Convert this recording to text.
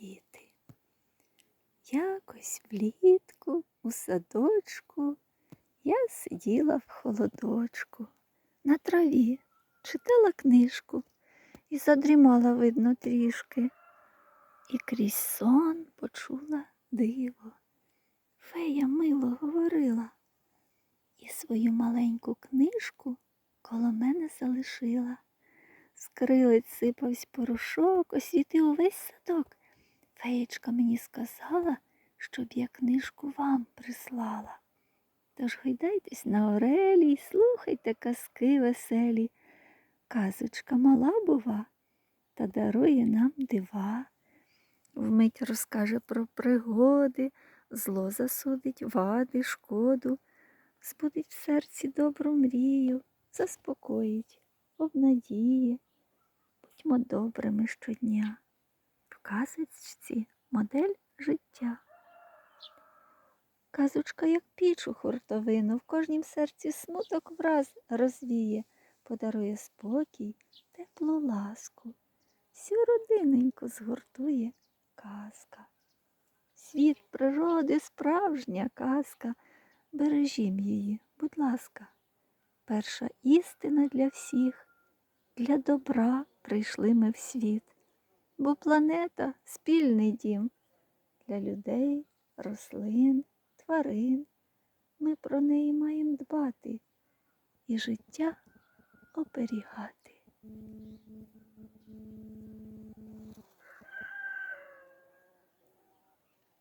діти. Якось влітку у садочку я сиділа в холодочку на траві, читала книжку і задрімала, видно, трішки. І крізь сон почула диво. Фея мило говорила і свою маленьку книжку коло мене залишила. З крилиць сипавсь порошок, освітив увесь садок. Феєчка мені сказала, щоб я книжку вам прислала. Тож гойдайтесь на орелі й слухайте казки веселі. Казочка мала бува та дарує нам дива. Вмить розкаже про пригоди, зло засудить вади, шкоду, збудить в серці добру мрію, заспокоїть, обнадіє. Будьмо добрими щодня. Казочці модель життя. Казочка, як піч у хуртовину, в кожнім серці смуток враз розвіє, подарує спокій, теплу ласку, всю родиненьку згуртує казка. Світ природи справжня казка, бережім її, будь ласка. Перша істина для всіх, для добра прийшли ми в світ, бо планета спільний дім для людей, рослин, тварин. Ми про неї маємо дбати і життя оберігати.